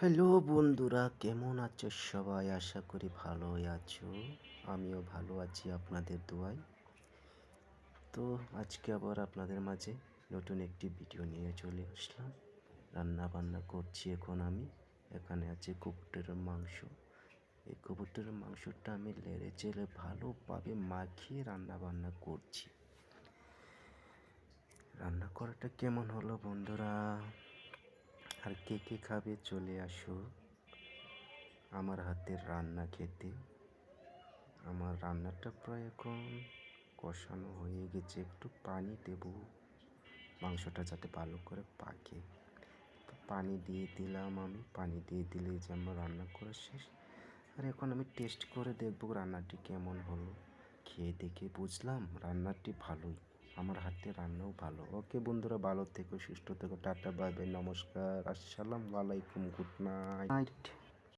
Hello বন্ধুরা, কেমন আছো সবাই? আশা করি ভালোই আছো। আমিও ভালো আছি আপনাদের দোয়ায়। তো আজকে আবার আপনাদের মাঝে নতুন একটি ভিডিও নিয়ে চলে আসলাম। রান্না বান্না করছি এখন আমি। এখানে আছে কবুতরের মাংস। এই কবুতরের মাংসটা আমি লেড়ে চেড়ে ভালোভাবে মাখিয়ে রান্না বান্না করছি। রান্না করাটা কেমন হলো বন্ধুরা? আর কে কে খাবে চলে আসো। আমার হাতের রান্না খেতে। আমার রান্নাটা প্রায় এখন কষানো হয়ে গেছে। একটু পানি দেব। মাংসটা যাতে ভালো করে পাকে। পানি দিয়ে দিলাম আমি। পানি দিয়ে দিলে যে আমার রান্না করা শেষ। আর এখন আমি টেস্ট করে দেখব রান্নাটি কেমন হলো। খেয়ে দেখে বুঝলাম রান্নাটি ভালোই। আমার হাতে রান্নাও ভালো। ওকে বন্ধুরা, ভালো থেকো, সুস্থ থেকো, টাটা, বাই বাই, নমস্কার, আসসালামু আলাইকুম, গুড নাইট।